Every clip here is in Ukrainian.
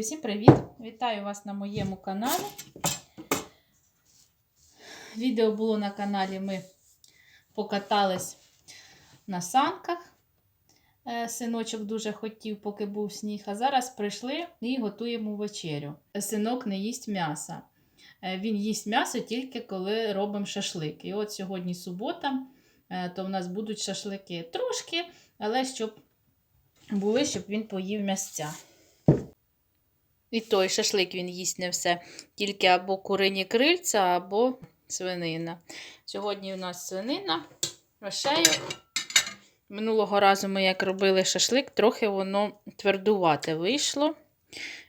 Всім привіт! Вітаю вас на моєму каналі. Відео було на каналі. Ми покатались на санках. Е, Синочок дуже хотів, поки був сніг. А зараз прийшли і готуємо вечерю. Синок не їсть м'яса. Е, Він їсть м'ясо тільки коли робимо шашлик. І от сьогодні субота, е, то в нас будуть шашлики трошки, але щоб були, щоб він поїв м'ясця. І той шашлик він їсть не все. Тільки або курині крильця, або свинина. Сьогодні у нас свинина, ошейок. Минулого разу ми як робили шашлик, трохи воно твердувате вийшло.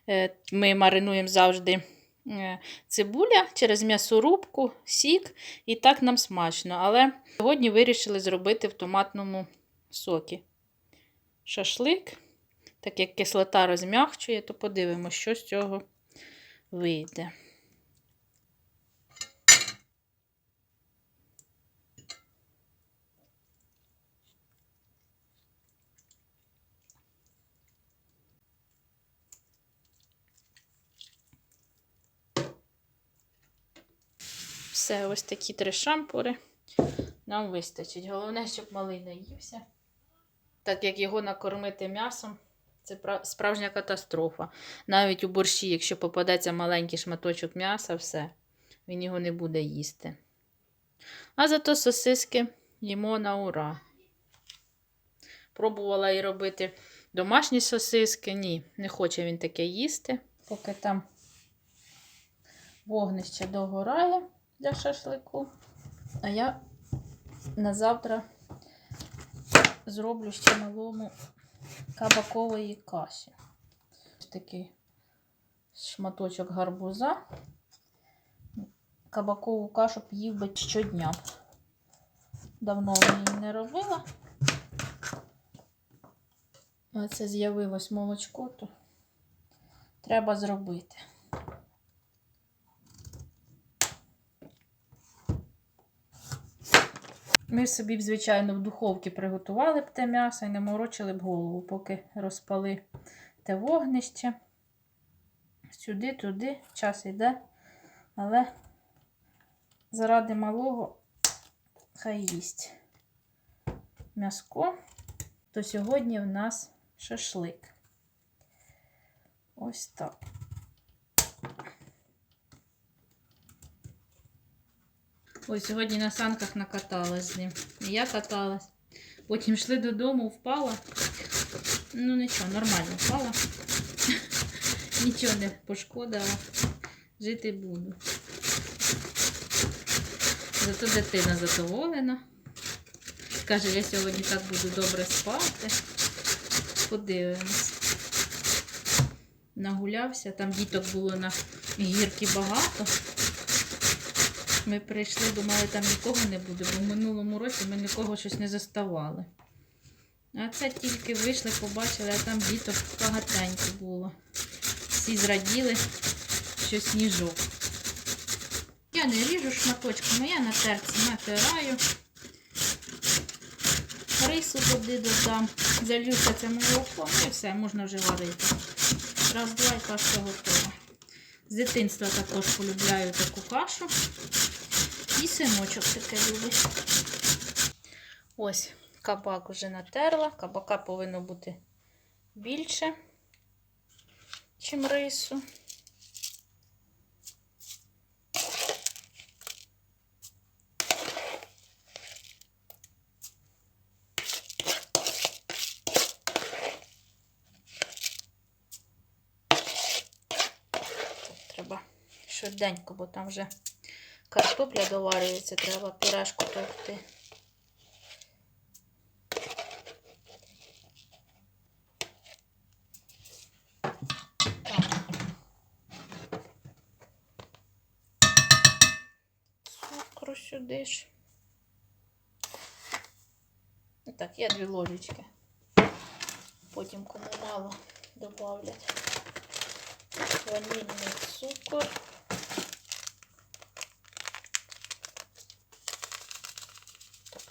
Е, Ми маринуємо завжди е, цибуля через м'ясорубку, сік, і так нам смачно. Але сьогодні вирішили зробити в томатному сокі шашлик. Так як кислота розм'якчує, то подивимося, що з цього вийде. Все, ось такі три шампури нам вистачить. Головне, щоб малий наївся. Так як його накормити м'ясом, це справжня катастрофа. Навіть у борщі, якщо попадеться маленький шматочок м'яса, все, він його не буде їсти. А зато сосиски їмо на ура. Пробувала і робити домашні сосиски. Ні, не хоче він таке їсти. Поки там вогнище догорає для шашлику. А я на завтра зроблю ще малому кабакової каші. Такий шматочок гарбуза. Кабакову кашу б їв би щодня. Давно її не робила. А це з'явилось молочко, то треба зробити. Ми собі б, звичайно, в духовці приготували б те м'ясо і не морочили б голову, поки розпали те вогнище. Сюди, туди, час йде. Але заради малого хай їсть м'яско, то сьогодні в нас шашлик. Ось так. Ой, сьогодні на санках накаталась з ним. Я каталась. Потім йшли додому, впала. Ну нічого, нормально впала. Нічого не пошкодила. Жити буду. Зато дитина задоволена. Каже, я сьогодні так буду добре спати. Подивимось. Нагулявся, там діток було на гірки багато. Ми прийшли, думали, там нікого не буде, бо в минулому році ми нікого щось не заставали. А це тільки вийшли, побачили, а там діток багатенько було. Всі зраділи, що сніжок. Я не ріжу шматочками, я на терці натираю. Рису туди додам, залюся це молоко, ну і все, можна вже варити. Раз, два і каша готова. З дитинства також полюбляю таку кашу. І синочок таке любить. Ось кабак вже натерла. Кабака повинно бути більше, чим рису. Треба швиденько, бо там вже картопля доварюється, треба пюрешку товкти. Цукру сюди ж. Так, є дві ложечки. Потім кому мало добавлять. Ванільний цукор.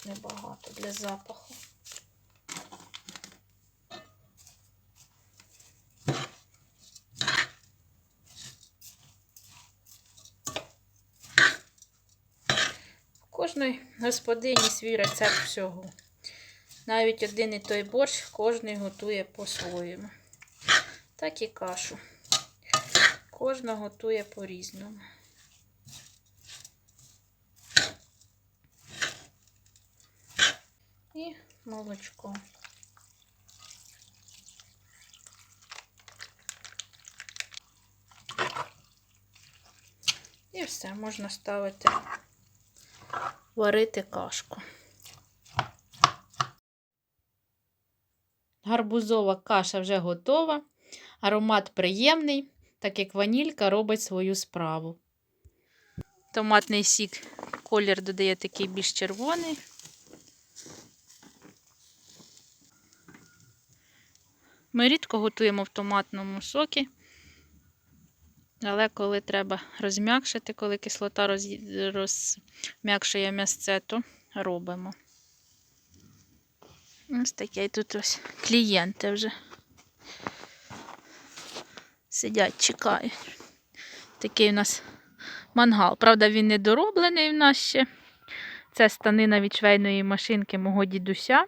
небагато для запаху. Кожної господині свій рецепт всього. Навіть один і той борщ кожен готує по-своєму. Так і кашу. Кожна готує по-різному. І молочко. І все, можна ставити варити кашку. Гарбузова каша вже готова. Аромат приємний, так як ванілька робить свою справу. Томатний сік, колір додає такий більш червоний. Ми рідко готуємо в томатному сокі, але коли треба розм'якшити, коли кислота роз... розм'якшує м'ясце, то робимо. Ось таке тут ось клієнти вже сидять, чекають. Такий у нас мангал. Правда, він не дороблений в нас ще. Це станина від швейної машинки мого дідуся.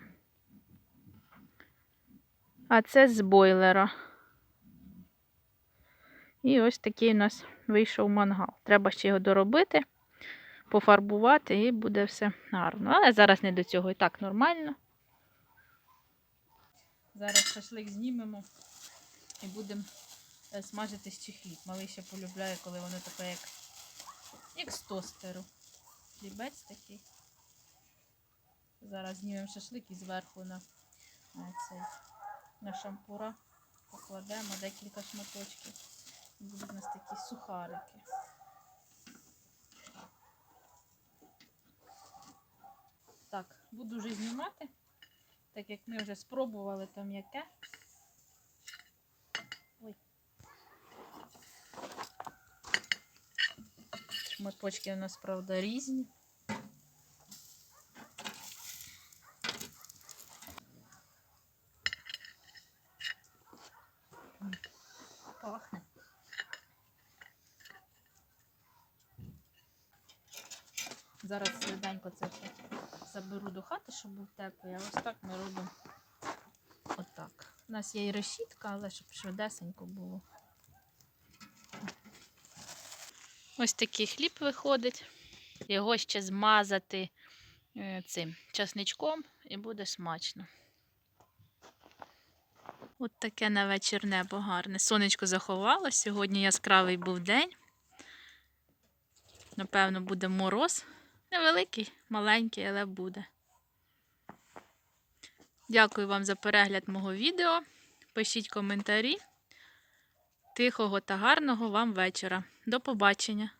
А це з бойлера. І ось такий у нас вийшов мангал. Треба ще його доробити, пофарбувати і буде все гарно. Але зараз не до цього і так нормально. Зараз шашлик знімемо і будемо е, смажити ще хліб. Малий ще полюбляє, коли воно таке, як, як з тостеру. Хлібець такий. Зараз знімемо шашлик і зверху на цей на шампура покладемо декілька шматочків. Будуть у нас такі сухарики. Так, буду вже знімати, так як ми вже спробували то м'яке. Ой. Шматочки у нас, правда, різні. Зараз швиденько це заберу до хати, щоб був теплий. А ось так ми робимо отак. У нас є і решітка, але щоб швидесенько було. Ось такий хліб виходить. Його ще змазати е, цим часничком і буде смачно. От таке на вечір небо гарне. Сонечко заховало. Сьогодні яскравий був день. Напевно, буде мороз. Невеликий, маленький, але буде. Дякую вам за перегляд мого відео. Пишіть коментарі. Тихого та гарного вам вечора. До побачення!